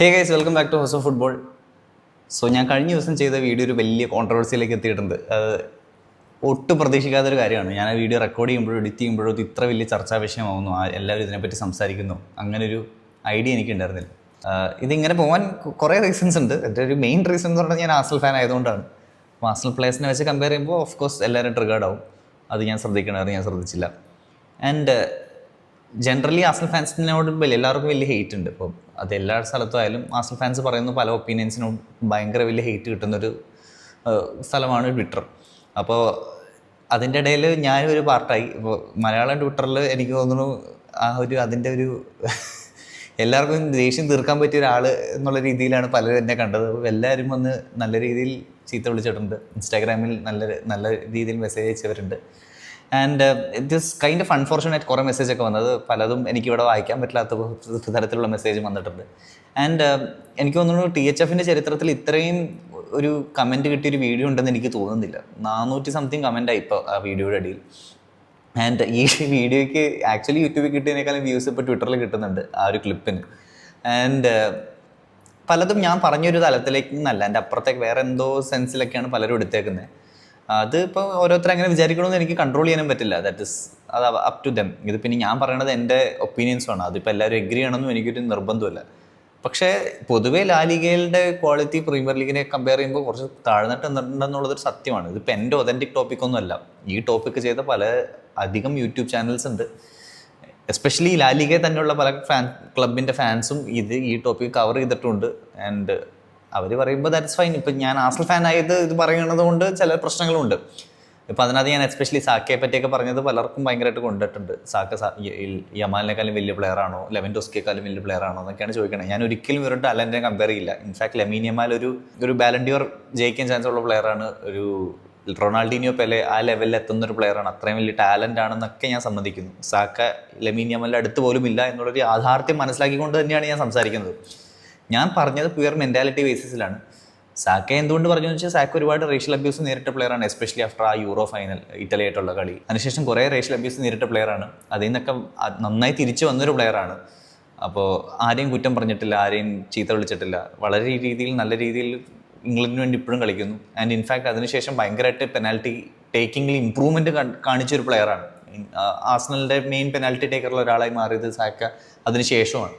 Hey guys welcome back to house of football so ഞാൻ കഴിഞ്ഞ ദിവസം ചെയ്ത വീഡിയോ ഒരു വലിയ കോൺട്രവേഴ്സിയിലേക്ക് എത്തിയിട്ടുണ്ട്. അത് ഒട്ടും പ്രതീക്ഷിക്കാത്ത ഒരു കാര്യമാണ്. ഞാൻ ആ വീഡിയോ റെക്കോർഡ് ചെയ്യുമ്പോഴും എഡിറ്റ് ചെയ്യുമ്പോഴും ഇത് ഇത്ര വലിയ ചർച്ചാ വിഷയമാവുന്നു. എല്ലാവരും ഇതിനെപ്പറ്റി സംസാരിക്കുന്നു. അങ്ങനെ ഒരു ഐഡിയ എനിക്കുണ്ടായിരുന്നില്ല ഇതിങ്ങനെ പോകാൻ കുറേ റീസൺസ് ഉണ്ട്. എന്റെ ഒരു മെയിൻ റീസൺ എന്ന് പറഞ്ഞാൽ ഞാൻ ആസൽ ഫാൻ ആയതുകൊണ്ടാണ്. ആസൽ പ്ലേസിനെ വെച്ച് കമ്പയർ ചെയ്യുമ്പോൾ ഓഫ് കോഴ്സ് എല്ലാവരും ട്രിഗേർഡ് ആവും. അത് ഞാൻ ശ്രദ്ധിക്കണമായിരുന്നു ഞാൻ ശ്രദ്ധിച്ചില്ല. ആൻഡ് ജനറലി ആസൽ ഫാൻസിനോട് വലിയ എല്ലാവർക്കും വലിയ ഹെയ്റ്റ് ഉണ്ട്. ഇപ്പോൾ അത് എല്ലാ സ്ഥലത്തും ആയാലും ആസൽ ഫാൻസ് പറയുന്ന പല ഒപ്പീനിയൻസിനും ഭയങ്കര വലിയ ഹെയ്റ്റ് കിട്ടുന്നൊരു സ്ഥലമാണ് ട്വിറ്റർ അപ്പോൾ അതിന്റെ ഇടയിൽ ഞാനൊരു പാർട്ടായി. ഇപ്പോൾ മലയാളം ട്വിറ്ററിൽ എനിക്ക് തോന്നുന്നു ആ ഒരു അതിന്റെ ഒരു എല്ലാവർക്കും ദേഷ്യം തീർക്കാൻ പറ്റിയ ഒരാൾ എന്നുള്ള രീതിയിലാണ് പലരും എന്നെ കണ്ടത്. എല്ലാവരും വന്ന് നല്ല രീതിയിൽ ചീത്ത വിളിച്ചിട്ടുണ്ട്. ഇൻസ്റ്റാഗ്രാമിൽ നല്ല നല്ല രീതിയിൽ message അയച്ചവരുണ്ട്. And is kind of unfortunate കുറേ മെസ്സേജ് ഒക്കെ വന്നത് പലതും എനിക്കിവിടെ വായിക്കാൻ പറ്റില്ലാത്ത പ- തരത്തിലുള്ള മെസ്സേജ് വന്നിട്ടുണ്ട്. ആൻഡ് എനിക്ക് തോന്നുന്നു ടി എച്ച് എഫിന്റെ ചരിത്രത്തിൽ ഇത്രയും ഒരു കമന്റ് കിട്ടിയൊരു വീഡിയോ ഉണ്ടെന്ന് എനിക്ക് തോന്നുന്നില്ല. നാനൂറ്റി സംതിങ് കമന്റായി ഇപ്പോൾ ആ വീഡിയോയുടെ അടിയിൽ. ആൻഡ് ഈ വീഡിയോയ്ക്ക് ആക്ച്വലി യൂട്യൂബിൽ കിട്ടിയതിനേക്കാളും വ്യൂസ് ഇപ്പോൾ ട്വിറ്ററിൽ കിട്ടുന്നുണ്ട് ആ ഒരു ക്ലിപ്പിന് ആൻഡ് പലതും ഞാൻ പറഞ്ഞൊരു തലത്തിലേക്ക് നിന്നല്ല. എന്റെ അപ്പുറത്തേക്ക് വേറെ എന്തോ സെൻസിലൊക്കെയാണ് പലരും എടുത്തേക്കുന്നത്. അത് ഇപ്പോൾ ഓരോരുത്തർ അങ്ങനെ വിചാരിക്കണമെന്ന് എനിക്ക് കൺട്രോൾ ചെയ്യാനും പറ്റില്ല. ദാറ്റ് ഇസ് അത് അപ് ടു ദം ഇത് പിന്നെ ഞാൻ പറയണത് എന്റെ ഒപ്പീനിയൻസുമാണ് അതിപ്പോൾ എല്ലാവരും എഗ്രി ചെയ്യണമെന്നും എനിക്കൊരു നിർബന്ധമില്ല പക്ഷേ പൊതുവേ ലാലികയുടെ ക്വാളിറ്റി പ്രീമിയർ ലീഗിനെ കമ്പയർ ചെയ്യുമ്പോൾ കുറച്ച് താഴ്ന്നിട്ടുണ്ടെന്നുള്ളതൊരു സത്യമാണ്. ഇതിപ്പോൾ എന്റെ ഒതന്റിക് ടോപ്പിക്കൊന്നുമല്ല ഈ ടോപ്പിക്ക് ചെയ്ത പല അധികം യൂട്യൂബ് ചാനൽസ് ഉണ്ട്. എസ്പെഷ്യലി ലാലികയെ തന്നെയുള്ള പല ഫാൻ ക്ലബിന്റെ ഫാൻസും ഇത് ഈ ടോപ്പിക് കവർ ചെയ്തിട്ടുണ്ട്. ആൻഡ് അവർ പറയുമ്പോൾ ദാറ്റ്സ് ഫൈൻ ഇപ്പം ഞാൻ ആസൽ ഫാൻ ആയത് ഇത് പറയുന്നത് കൊണ്ട് ചില പ്രശ്നങ്ങളുണ്ട്. ഇപ്പം അതിനകത്ത് ഞാൻ എസ്പെഷ്യലി സാക്കയെ പറ്റിയൊക്കെ പറഞ്ഞത് പലർക്കും ഭയങ്കരമായിട്ട് കൊണ്ടിട്ടുണ്ട്. സാക്ക യമാലിനെക്കാളും വലിയ പ്ലെയർ ആണോ? ലെവൻ ടോസ്കിയെക്കാളും വലിയ പ്ലെയർ ആണോ എന്നൊക്കെയാണ് ചോദിക്കണത് ഞാൻ ഒരിക്കലും ഇവരുടെ ടാലന്റിനെ കമ്പയർ ചെയ്യില്ല. ഇൻഫാക്ട് ലെമീൻ യമാൽ ഒരു ഒരു ബാലൻഡിയോർ ജയിക്കാൻ ചാൻസ് ഉള്ള പ്ലെയർ ആണ്. ഒരു റൊണാൾഡിനിയോ പെലെ ആ ലെവലിൽ എത്തുന്ന ഒരു പ്ലെയറാണ് അത്രയും വലിയ ടാലന്റ് ആണെന്നൊക്കെ ഞാൻ സമ്മതിക്കുന്നു. സാക്ക ലെമീൻ യമാലിന്റെ അടുത്ത് പോലും ഇല്ല എന്നുള്ളൊരു യാഥാർത്ഥ്യം മനസ്സിലാക്കിക്കൊണ്ട് തന്നെയാണ് ഞാൻ സംസാരിക്കുന്നത്. ഞാൻ പറഞ്ഞത് പ്യുവർ മെന്റാലിറ്റി ബേസിസിലാണ് സാക്ക എന്തുകൊണ്ട് പറഞ്ഞു വെച്ചാൽ സാക്ക ഒരുപാട് റേഷ്യൽ അബ്യൂസ് നേരിട്ട പ്ലെയറാണ് എസ്പെഷ്യലി ആഫ്റ്റർ ആ യൂറോ ഫൈനൽ ഇറ്റലി ആയിട്ടുള്ള കളി. അതിനുശേഷം കുറേ റേഷ്യൽ അബ്യൂസ് നേരിട്ട പ്ലെയറാണ് അതിൽ നിന്നൊക്കെ നന്നായി തിരിച്ചു വന്നൊരു പ്ലെയറാണ് അപ്പോൾ ആരെയും കുറ്റം പറഞ്ഞിട്ടില്ല ആരെയും ചീത്ത വിളിച്ചിട്ടില്ല. വളരെ രീതിയിൽ നല്ല രീതിയിൽ ഇംഗ്ലണ്ടിന് വേണ്ടി ഇപ്പോഴും കളിക്കുന്നു. ആൻഡ് ഇൻഫാക്ട് അതിനുശേഷം ഭയങ്കരമായിട്ട് പെനാൽറ്റി ടേക്കിങ്ങിൽ ഇമ്പ്രൂവ്മെന്റ് കാണിച്ചൊരു പ്ലെയറാണ് ആസ്നലിന്റെ മെയിൻ പെനാൽറ്റി ടേക്കറുള്ള ഒരാളായി മാറിയത് സാക്ക അതിനുശേഷമാണ്.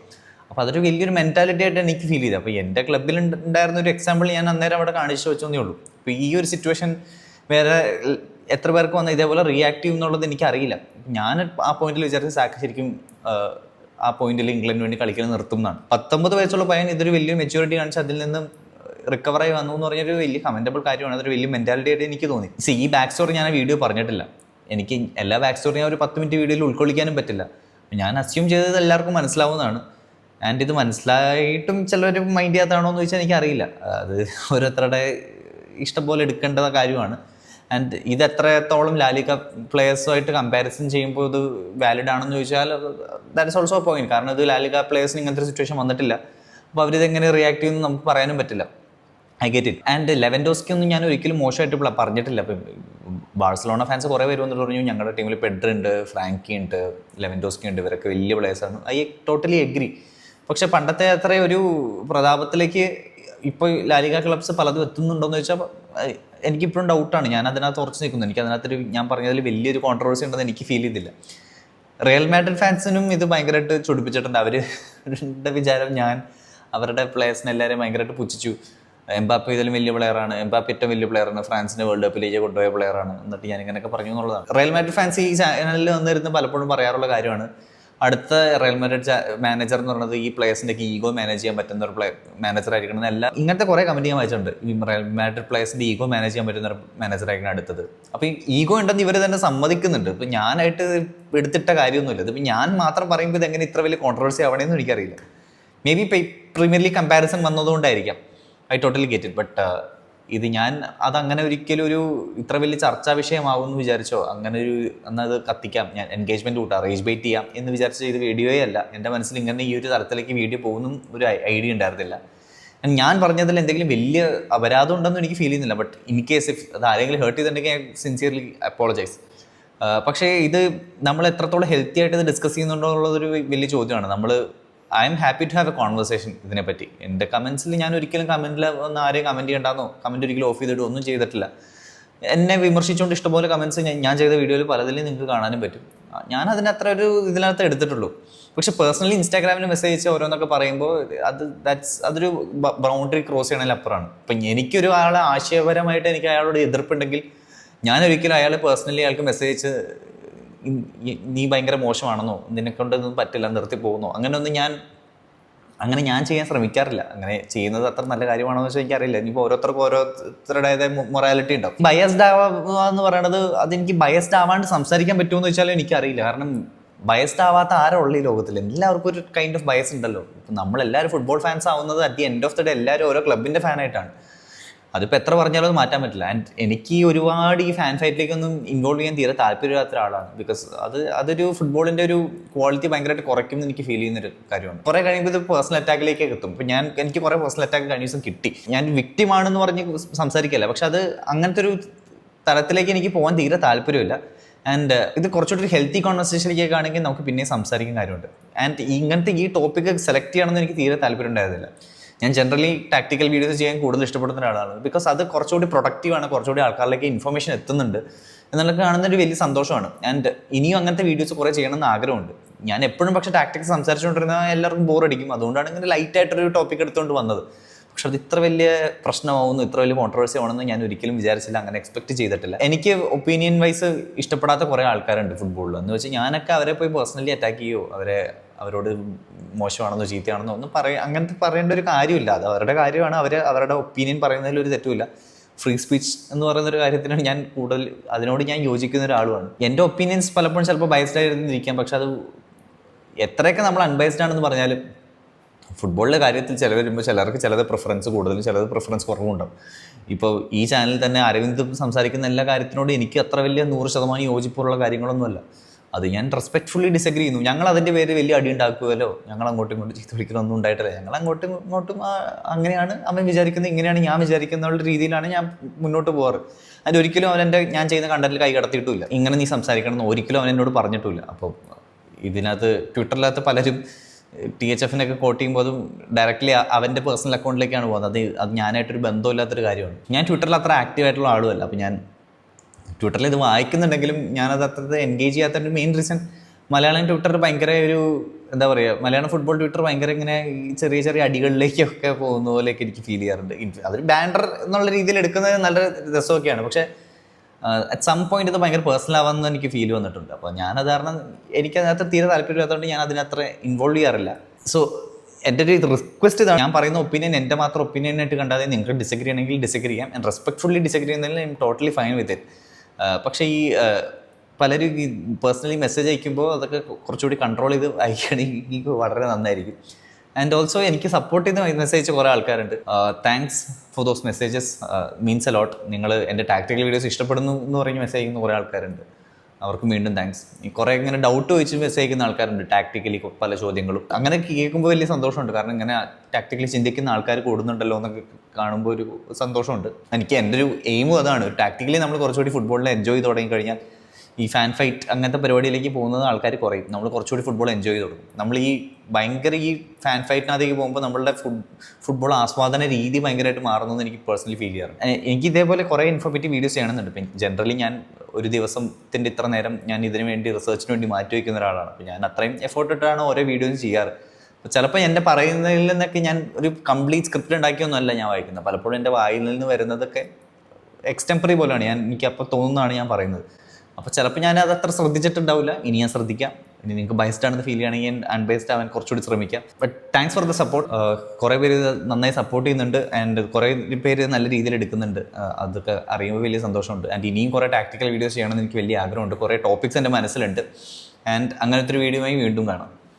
അപ്പോൾ അതൊരു വലിയൊരു മെന്റാലിറ്റി ആയിട്ട് എനിക്ക് ഫീൽ ചെയ്തത്. അപ്പോൾ എന്റെ ക്ലബ്ബിൽ ഉണ്ടായിരുന്ന ഒരു എക്സാമ്പിൾ ഞാൻ അന്നേരം അവിടെ കാണിച്ചു വെച്ചതേ ഉള്ളൂ. അപ്പോൾ ഈ ഒരു സിറ്റുവേഷൻ വേറെ എത്ര പേർക്ക് വന്ന ഇതേപോലെ റിയാക്റ്റീവ് എന്നുള്ളത് എനിക്കറിയില്ല ഞാൻ ആ പോയിന്റിൽ വിചാരിച്ച സാക്ക് ശരിക്കും ആ, പോയിന്റിൽ ഇംഗ്ലണ്ടിന് വേണ്ടി കളിക്കാൻ നിർത്തും എന്നാണ്. പത്തൊമ്പത് വയസ്സുള്ള പയ്യൻ ഇതൊരു വലിയ മെച്യൂരിറ്റി കാണിച്ച് അതിൽ നിന്നും റിക്കവർ ആയി വന്നു എന്ന് പറഞ്ഞൊരു വലിയ കമന്റബിൾ കാര്യമാണ്. അതൊരു വലിയ മെന്റാലിറ്റി ആയിട്ട് എനിക്ക് തോന്നി. സി ഈ ബാക്ക് സ്റ്റോറി ഞാൻ വീഡിയോ പറഞ്ഞിട്ടില്ല. എനിക്ക് എല്ലാ ബാക്ക് സ്റ്റോറിയും ഒരു പത്ത് മിനിറ്റ് വീഡിയോയിൽ ഉൾക്കൊള്ളിക്കാനും പറ്റില്ല. ഞാൻ അസ്യൂം ചെയ്തത് എല്ലാവർക്കും മനസ്സിലാവുന്നതാണ്. ആൻഡ് ഇത് മനസ്സിലായിട്ടും ചിലർ മൈൻഡ് ചെയ്യാത്തതാണോ എന്ന് ചോദിച്ചാൽ എനിക്കറിയില്ല. അത് ഓരോരുത്തരുടെ ഇഷ്ടം പോലെ എടുക്കേണ്ട കാര്യമാണ്. ആൻഡ് ഇത് എത്രത്തോളം ലാലിക പ്ലേയേഴ്സുമായിട്ട് കമ്പാരിസൺ ചെയ്യുമ്പോൾ ഇത് വാലിഡ് ആണെന്ന് ചോദിച്ചാൽ ദാറ്റ് ഇസ് ഓൾസോ പോയിന്റ് കാരണം ഇത് ലാലിക പ്ലേയേഴ്സിന് ഇങ്ങനത്തെ സിറ്റുവേഷൻ വന്നിട്ടില്ല. അപ്പോൾ അവരിത് എങ്ങനെ റിയാക്ട് ചെയ്യുമെന്ന് നമുക്ക് പറയാനും പറ്റില്ല. I get it and Lewandowski ഒന്നും ഞാൻ ഒരിക്കലും മോശമായിട്ട് പറഞ്ഞിട്ടില്ല. അപ്പം ബാഴ്സലോണ ഫാൻസ് കുറേ പേര് വന്നിട്ട് പറഞ്ഞു ഞങ്ങളുടെ ടീമിൽ പെഡ്രുണ്ട് ഫ്രാങ്കി ഉണ്ട് ലെവൻഡോസ്കി ഉണ്ട് ഇവരൊക്കെ വലിയ പ്ലേയേഴ്സാണ് ഐ ടോട്ടലി എഗ്രി പക്ഷെ പണ്ടത്തെ അത്ര ഒരു പ്രതാപത്തിലേക്ക് ഇപ്പോൾ ലാലിക ക്ലബ്സ് പലതും എത്തുന്നുണ്ടോയെന്ന് ചോദിച്ചാൽ അഹ് എനിക്കിപ്പോഴും ഡൗട്ടാണ് ഞാൻ അതിനകത്ത് ഉറച്ചു നിൽക്കുന്നു. എനിക്ക് അതിനകത്തൊരു ഞാൻ പറഞ്ഞതിൽ വലിയൊരു കോൺട്രവേഴ്സി ഉണ്ടെന്ന് എനിക്ക് ഫീൽ ചെയ്തില്ല. റിയൽ മാഡ്രിഡ് ഫാൻസിനും ഇത് ഭയങ്കരമായിട്ട് ചൊടിപ്പിച്ചിട്ടുണ്ട്. അവരുടെ വിചാരം ഞാൻ അവരുടെ പ്ലേയേഴ്സിനെ എല്ലാവരും ഭയങ്കരമായിട്ട് പുച്ഛിച്ചു. എംബാപ്പ ഇതിലും വലിയ പ്ലെയറാണ് എംബാപ്പ ഏറ്റവും വലിയ പ്ലെയറാണ് ഫ്രാൻസിന് വേൾഡ് കപ്പിലേക്ക് കൊണ്ടുപോയ പ്ലെയറാണ് എന്നിട്ട് ഞാൻ ഇങ്ങനെയൊക്കെ പറഞ്ഞു എന്നുള്ളതാണ്. റയൽ മാഡ്രിഡ് ഫാൻസ് ഈ ചാനലിൽ വന്നിരുന്ന് പലപ്പോഴും പറയാറുള്ള കാര്യമാണ്. അടുത്ത റയൽ മാഡ്രിഡ് മാനേജർ എന്ന് പറയുന്നത് ഈ പ്ലേയേഴ്സിന്റെ ഈഗോ മാനേജ് ചെയ്യാൻ പറ്റുന്ന ഒരു പ്ലേ മാനേജർ ആയിരിക്കണം. എന്നല്ല ഇങ്ങനത്തെ കുറേ കമന്റ് ഞാൻ വായിച്ചിട്ടുണ്ട്. ഈ റയൽ മാഡ്രിഡ് പ്ലേയേഴ്സിന്റെ ഈഗോ മാനേജ് ചെയ്യാൻ പറ്റുന്ന ഒരു മാനേജർ ആയിരിക്കണം അടുത്തത്. അപ്പോൾ ഈ ഈഗോ ഉണ്ടെന്ന് ഇവർ തന്നെ സമ്മതിക്കുന്നുണ്ട്. ഇപ്പൊ ഞാനായിട്ട് എടുത്തിട്ട കാര്യമൊന്നുമില്ല. ഇതിപ്പോൾ ഞാൻ മാത്രം പറയുമ്പോൾ ഇത് എങ്ങനെ ഇത്ര വലിയ കോൺട്രവേഴ്സി ആവണമെന്ന് എനിക്കറിയില്ല. Maybe premier league comparison വന്നതുകൊണ്ടായിരിക്കാം. I totally get it but ഇത് ഞാൻ അതങ്ങനെ ഒരിക്കലും ഒരു ഇത്ര വലിയ ചർച്ചാ വിഷയമാവും എന്ന് വിചാരിച്ചോ? അങ്ങനെ ഒരു എന്നത് കത്തിക്കാം. ഞാൻ എൻഗേജ്മെന്റ് കൂട്ടാം റേജ് ബൈറ്റ് ചെയ്യാം എന്ന് വിചാരിച്ച ഇത് വീഡിയോയേ അല്ല എന്റെ മനസ്സിൽ ഇങ്ങനെ ഈ ഒരു തരത്തിലേക്ക് വീഡിയോ പോകുന്നും ഒരു ഐഡിയ ഉണ്ടായിരുന്നില്ല. ഞാൻ പറഞ്ഞതിൽ എന്തെങ്കിലും വലിയ അപരാധം ഉണ്ടെന്ന് എനിക്ക് ഫീൽ ചെയ്യുന്നില്ല. ബട്ട് ഇൻ കേസ് ഇഫ് അത് ആരെങ്കിലും ഹേർട്ട് ചെയ്തിട്ടുണ്ടെങ്കിൽ ഐ സിൻസിയർലി അപ്പോളജൈസ് പക്ഷേ ഇത് നമ്മൾ എത്രത്തോളം ഹെൽത്തി ആയിട്ട് ഇത് ഡിസ്കസ് ചെയ്യുന്നുണ്ടോ എന്നുള്ളതൊരു വലിയ ചോദ്യമാണ്. നമ്മൾ I'm happy to have a conversation ഇതിനെപ്പറ്റി. എന്റെ കമൻസിൽ ഞാൻ ഒരിക്കലും കമന്റിൽ ഒന്ന് ആരെയും കമന്റ് ചെയ്യണ്ടെന്നോ? കമന്റ് ഒരിക്കലും ഓഫ് ചെയ്തിട്ട് ഒന്നും ചെയ്തിട്ടില്ല. എന്നെ വിമർശിച്ചുകൊണ്ട് ഇഷ്ടംപോലെ കമൻസ് ഞാൻ ചെയ്ത വീഡിയോയിൽ പലതിലും നിങ്ങൾക്ക് കാണാനും പറ്റും. ഞാൻ അതിന് അത്ര ഒരു ഇതിനകത്ത് എടുത്തിട്ടുള്ളൂ. പക്ഷെ പേഴ്സണലി ഇൻസ്റ്റാഗ്രാമിൽ മെസ്സേജ് അയച്ച് ഓരോന്നൊക്കെ പറയുമ്പോൾ അത് ദാറ്റ്സ് അതൊരു ബൗണ്ടറി ക്രോസ് ചെയ്യണതിൽ അപ്പുറമാണ് ഇപ്പം എനിക്കൊരു ആളെ ആശയപരമായിട്ട് എനിക്ക് അയാളോട് എതിർപ്പുണ്ടെങ്കിൽ ഞാൻ ഒരിക്കലും അയാൾ പേഴ്സണലി അയാൾക്ക് മെസ്സേജ് നീ ഭയങ്കര മോശമാണെന്നോ? നിനക്കൊണ്ട് ഇതൊന്നും പറ്റില്ല നിർത്തി പോകുന്നോ അങ്ങനെയൊന്നും ഞാൻ അങ്ങനെ ഞാൻ ചെയ്യാൻ ശ്രമിക്കാറില്ല. അങ്ങനെ ചെയ്യുന്നത് അത്ര നല്ല കാര്യമാണോ എന്ന് വെച്ചാൽ എനിക്കറിയില്ല. ഇനിയിപ്പോൾ ഓരോരുത്തർക്കും ഓരോരുത്തരുടേതായ മൊറാലിറ്റി ഉണ്ടാവും. ബയസ്ഡ് ആവുക എന്ന് പറയുന്നത് അതെനിക്ക് ബയസ്ഡ് ആവാണ്ട് സംസാരിക്കാൻ പറ്റുമെന്ന് വെച്ചാൽ എനിക്കറിയില്ല. കാരണം ബയസ്ഡ് ആവാത്ത ആരുള്ള ഈ ലോകത്തിൽ എല്ലാവർക്കും ഒരു കൈൻഡ് ഓഫ് ബയസ് ഉണ്ടല്ലോ. ഇപ്പം നമ്മളെല്ലാവരും ഫുട്ബോൾ ഫാൻസ് ആവുന്നത് at the end of the day എല്ലാവരും ഓരോ ക്ലബിന്റെ ഫാനായിട്ടാണ് അതിപ്പോൾ എത്ര പറഞ്ഞാലും അത് മാറ്റാൻ പറ്റില്ല. ആൻഡ് എനിക്ക് ഒരുപാട് ഈ ഫാൻ ഫൈറ്റിലേക്കൊന്നും ഇൻവോൾവ് ചെയ്യാൻ തീരെ താല്പര്യമില്ലാത്ത ഒരാളാണ് ബിക്കോസ് അത് അതൊരു ഫുട്ബോളിന്റെ ഒരു ക്വാളിറ്റി ഭയങ്കരമായിട്ട് കുറയ്ക്കും എന്ന് എനിക്ക് ഫീൽ ചെയ്യുന്ന ഒരു കാര്യമാണ്. കുറേ കഴിയുമ്പോൾ ഇത് പേഴ്സണൽ അറ്റാക്കിലേക്ക് എത്തും. ഇപ്പം ഞാൻ എനിക്ക് കുറേ പേഴ്സണൽ അറ്റാക്ക് കഴിഞ്ഞ ദിവസം കിട്ടി. ഞാൻ വിക്ടിമാണെന്ന് പറഞ്ഞ് സംസാരിക്കില്ല. പക്ഷെ അത് അങ്ങനത്തെ ഒരു തലത്തിലേക്ക് എനിക്ക് പോകാൻ തീരെ താല്പര്യമില്ല. ആൻഡ് ഇത് കുറച്ചുകൂടി ഒരു ഹെൽത്തി കോൺവെർസേഷനിലേക്ക് ആണെങ്കിൽ നമുക്ക് പിന്നെ സംസാരിക്കുന്ന കാര്യമുണ്ട്. ആൻഡ് ഇങ്ങനത്തെ ഈ ടോപ്പിക്ക് സെലക്ട് ചെയ്യണമെന്ന് എനിക്ക് തീരെ താല്പര്യം ഉണ്ടായിരുന്നില്ല. ഞാൻ ജനറലി ടാക്ടിക്കൽ വീഡിയോസ് ചെയ്യാൻ കൂടുതൽ ഇഷ്ടപ്പെടുന്ന ഒരാളാണ്. ബിക്കോസ് അത് കുറച്ചുകൂടി പ്രൊഡക്റ്റീവാണ് കുറച്ചുകൂടി ആൾക്കാരിലേക്ക് ഇൻഫർമേഷൻ എത്തുന്നുണ്ട്. എന്നുള്ളത് കാണുന്ന ഒരു വലിയ സന്തോഷമാണ്. ആൻഡ് ഇനിയും അങ്ങനത്തെ വീഡിയോസ് കുറേ ചെയ്യണമെന്ന് ആഗ്രഹമുണ്ട്. ഞാൻ എപ്പോഴും പക്ഷേ ടാക്ടിക്സ് സംസാരിച്ചുകൊണ്ടിരുന്ന എല്ലാവർക്കും ബോറടിക്കും അതുകൊണ്ടാണ് ഇങ്ങനെ ലൈറ്റ് ആയിട്ടൊരു ടോപ്പിക് എടുത്തുകൊണ്ട് വന്നത്. പക്ഷെ അത് ഇത്ര വലിയ പ്രശ്നമാവുന്നു ഇത്ര വലിയ കോൺട്രവേഴ്സി ആവണമെന്ന് ഞാൻ ഒരിക്കലും വിചാരിച്ചില്ല അങ്ങനെ എക്സ്പെക്ട് ചെയ്തിട്ടില്ല. എനിക്ക് ഒപ്പീനിയൻ വൈസ് ഇഷ്ടപ്പെടാത്ത കുറേ ആൾക്കാരുണ്ട് ഫുട്ബോളിൽ എന്ന് വെച്ചാൽ ഞാനൊക്കെ അവരെ പോയി പേഴ്സണലി അറ്റാക്ക് ചെയ്യുമോ അവരെ അവരോട് മോശമാണെന്നോ ചീത്തയാണെന്നോ ഒന്നും പറയ അങ്ങനത്തെ പറയേണ്ട ഒരു കാര്യമില്ല. അത് അവരുടെ കാര്യമാണ്. അവർ അവരുടെ ഒപ്പീനിയൻ പറയുന്നതിൽ ഒരു തെറ്റുമില്ല. ഫ്രീ സ്പീച്ച് എന്ന് പറയുന്ന ഒരു കാര്യത്തിനാണ് ഞാൻ കൂടുതൽ അതിനോട് ഞാൻ യോജിക്കുന്ന ഒരാളുമാണ്. എന്റെ ഒപ്പീനിയൻസ് പലപ്പോഴും ചിലപ്പോൾ ബയസ്ഡ് ആയിരുന്നിരിക്കാം പക്ഷെ അത് എത്രയൊക്കെ നമ്മൾ അൺബയസ്ഡ് ആണെന്ന് പറഞ്ഞാലും ഫുട്ബോളിന്റെ കാര്യത്തിൽ ചില വരുമ്പോൾ ചിലർക്ക് ചിലത് പ്രിഫറൻസ് കൂടുതലും ചിലത് പ്രിഫറൻസ് കുറവുണ്ടാവും ഇപ്പോൾ ഈ ചാനലിൽ തന്നെ അരവിന്ദ് സംസാരിക്കുന്ന എല്ലാ കാര്യത്തിനോടും എനിക്ക് അത്ര വലിയ നൂറ് ശതമാനം യോജിപ്പുള്ള കാര്യങ്ങളൊന്നുമല്ല. അത് ഞാൻ റെസ്പെക്ട്ഫുള്ളി ഡിസഗ്രി ചെയ്യുന്നു. ഞങ്ങൾ അതിന്റെ പേര് വലിയ അടി ഉണ്ടാക്കുമല്ലോ ഞങ്ങൾ അങ്ങോട്ടും ഇങ്ങോട്ടും ചീത്ത വിളിക്കലൊന്നും ഉണ്ടായിട്ടില്ല. ഞങ്ങൾ അങ്ങോട്ടും ഇങ്ങോട്ടും അങ്ങനെയാണ് അവൻ വിചാരിക്കുന്നത്. ഇങ്ങനെയാണ് ഞാൻ വിചാരിക്കുന്ന രീതിയിലാണ് ഞാൻ മുന്നോട്ട് പോകാറ്. അതിൽ ഒരിക്കലും അവൻ എന്റെ ഞാൻ ചെയ്യുന്ന കണ്ടന്റിൽ കൈ കടത്തിയിട്ടില്ല. ഇങ്ങനെ നീ സംസാരിക്കണം എന്ന് ഒരിക്കലും അവൻ എന്നോട് പറഞ്ഞിട്ടില്ല. അപ്പോൾ ഇതിനകത്ത് ട്വിറ്ററിനകത്ത് പലരും ടി എച്ച് എഫിനൊക്കെ കോട്ട് ചെയ്യുമ്പോൾ അതും ഡയറക്റ്റ്ലി അവന്റെ പേഴ്സണൽ അക്കൗണ്ടിലേക്കാണ് പോകുന്നത്. അത് അത് ഞാനായിട്ടൊരു ബന്ധമില്ലാത്തൊരു കാര്യമാണ്. ഞാൻ ട്വിറ്ററിൽ അത്ര ആക്റ്റീവ് ആയിട്ടുള്ള ആളുമല്ല. അപ്പോൾ ഞാൻ ട്വിറ്ററിൽ ഇത് വായിക്കുന്നുണ്ടെങ്കിലും ഞാനത് അത്ര എൻഗേജ് ചെയ്യാത്തതിന്റെ മെയിൻ റീസൺ മലയാളം ട്വിറ്റർ ഭയങ്കര ഒരു എന്താ പറയുക മലയാളം ഫുട്ബോൾ ട്വിറ്റർ ഭയങ്കര ഇങ്ങനെ ഈ ചെറിയ ചെറിയ അടികളിലേക്കൊക്കെ പോകുന്ന പോലെയൊക്കെ എനിക്ക് ഫീൽ ചെയ്യാറുണ്ട്. അതൊരു ബാൻഡർ എന്നുള്ള രീതിയിൽ എടുക്കുന്നത് നല്ല രസമൊക്കെയാണ്. പക്ഷേ അറ്റ് സം പോയിന്റ് ഇത് ഭയങ്കര പേഴ്സണൽ ആവാമെന്ന് എനിക്ക് ഫീൽ വന്നിട്ടുണ്ട്. അപ്പോൾ ഞാനത് കാരണം എനിക്ക് അതിനകത്ത് തീരെ താല്പര്യമില്ലാത്തതുകൊണ്ട് ഞാൻ അതിനത്ര ഇൻവോൾവ് ചെയ്യാറില്ല. സോ എന്റെ ഒരു റിക്വസ്റ്റ് ഇതാണ്. ഞാൻ പറയുന്ന ഒപ്പീനിയൻ എന്റെ മാത്രം ഒപ്പീനിയൻ ആയിട്ട് കണ്ടാതെ നിങ്ങൾക്ക് ഡിസഗ്രി ആണെങ്കിൽ ഡിസഗ്രി ചെയ്യാം. ആൻഡ് റെസ്പെക്ട്ഫുള്ളി ഡിസഗ്രി ചെയ്യുന്നതിൽ I'm totally fine with it പക്ഷേ ഈ പലരും ഈ പേഴ്സണലി മെസ്സേജ് അയക്കുമ്പോൾ അതൊക്കെ കുറച്ചുകൂടി കൺട്രോൾ ചെയ്ത് അയക്കുകയാണെങ്കിൽ വളരെ നന്നായിരിക്കും. ആൻഡ് ഓൾസോ എനിക്ക് സപ്പോർട്ട് ചെയ്ത് മെസ്സേജ് കുറേ ആൾക്കാരുണ്ട്. Thanks for those messages means a lot നിങ്ങൾ എന്റെ ടാക്ടിക്കൽ വീഡിയോസ് ഇഷ്ടപ്പെടുന്നു എന്ന് പറഞ്ഞ് മെസ്സേജ് അയക്കുന്ന കുറേ ആൾക്കാരുണ്ട്. അവർക്ക് വീണ്ടും താങ്ക്സ് കുറേ ഇങ്ങനെ ഡൗട്ട് ചോദിച്ച് മെസ്സേജ് അയക്കുന്ന ആൾക്കാരുണ്ട് ടാക്ടിക്കലി പല ചോദ്യങ്ങളും. അങ്ങനെ കേൾക്കുമ്പോൾ വലിയ സന്തോഷമുണ്ട്. കാരണം ഇങ്ങനെ ടാക്ടിക്കലി ചിന്തിക്കുന്ന ആൾക്കാർ കൂടുന്നുണ്ടല്ലോ എന്നൊക്കെ കാണുമ്പോൾ ഒരു സന്തോഷമുണ്ട്. എനിക്ക് എന്റെ ഒരു എയിമും അതാണ്. ടാക്ടിക്കലി നമ്മൾ കുറച്ചുകൂടി ഫുട്ബോളിൽ എൻജോയ് ചെയ്ത് തുടങ്ങി കഴിഞ്ഞാൽ ഈ ഫാൻ ഫൈറ്റ് അങ്ങനത്തെ പരിപാടിയിലേക്ക് പോകുന്നത് ആൾക്കാർ കുറയും. നമ്മൾ കുറച്ചുകൂടി ഫുട്ബോൾ എൻജോയ് ചെയ്ത് തുടങ്ങും നമ്മൾ ഈ ഭയങ്കര ഈ ഫാൻ ഫൈറ്റിനകത്തേക്ക് പോകുമ്പോൾ നമ്മളുടെ ഫുഡ് ഫുട്ബോൾ ആസ്വാദന രീതി ഭയങ്കരമായിട്ട് മാറുന്നു എന്ന് എനിക്ക് പേഴ്സണലി ഫീൽ ചെയ്യാറുണ്ട്. എനിക്ക് ഇതേപോലെ കുറേ ഇൻഫോർമേറ്റീവ് വീഡിയോസ് ചെയ്യണമെന്നുണ്ട് ഇപ്പം ജനറലി ഞാൻ ഒരു ദിവസത്തിന്റെ ഇത്ര നേരം ഞാൻ ഇതിനു വേണ്ടി റിസർച്ചിന് വേണ്ടി മാറ്റി വയ്ക്കുന്ന ഒരാളാണ്. അപ്പോൾ ഞാൻ അത്രയും എഫേർട്ട് ഇട്ടാണ് ഓരോ വീഡിയോയും ചെയ്യാറ്. ചിലപ്പോൾ എന്റെ പറയുന്നതിൽ നിന്നൊക്കെ ഞാൻ ഒരു കംപ്ലീറ്റ് സ്ക്രിപ്റ്റ് ഉണ്ടാക്കിയൊന്നുമല്ല ഞാൻ വായിക്കുന്നത്. പലപ്പോഴും എന്റെ വായിൽ നിന്ന് വരുന്നതൊക്കെ എക്സ്റ്റംപറി പോലെയാണ്. ഞാൻ എനിക്ക് അപ്പോൾ തോന്നുന്നതാണ് ഞാൻ പറയുന്നത്. അപ്പോൾ ചിലപ്പോൾ ഞാൻ അത് അത്ര ശ്രദ്ധിച്ചിട്ടുണ്ടാവില്ല. ഇനി ഞാൻ ശ്രദ്ധിക്കാം. ഇനി നിങ്ങൾക്ക് ബൈസ്ഡ് ആണെന്ന് ഫീൽ ചെയ്യുകയാണെങ്കിൽ അൺബൈസ്ഡ് ആവാൻ കുറച്ചുകൂടി ശ്രമിക്കാം. But thanks for the support കുറേ പേര് നന്നായി സപ്പോർട്ട് ചെയ്യുന്നുണ്ട് ആൻഡ് കുറേ പേര് നല്ല രീതിയിൽ എടുക്കുന്നുണ്ട്. Uh, അതൊക്കെ അറിയുമ്പോൾ വലിയ സന്തോഷമുണ്ട്. ആൻഡ് ഇനിയും കുറേ ടാക്ടിക്കൽ വീഡിയോസ് ചെയ്യണമെന്ന് എനിക്ക് വലിയ ആഗ്രഹമുണ്ട്. കുറേ ടോപ്പിക്സ് എന്റെ മനസ്സിലുണ്ട്. ആൻഡ് അങ്ങനത്തെ ഒരു വീഡിയോയുമായി വീണ്ടും കാണാം.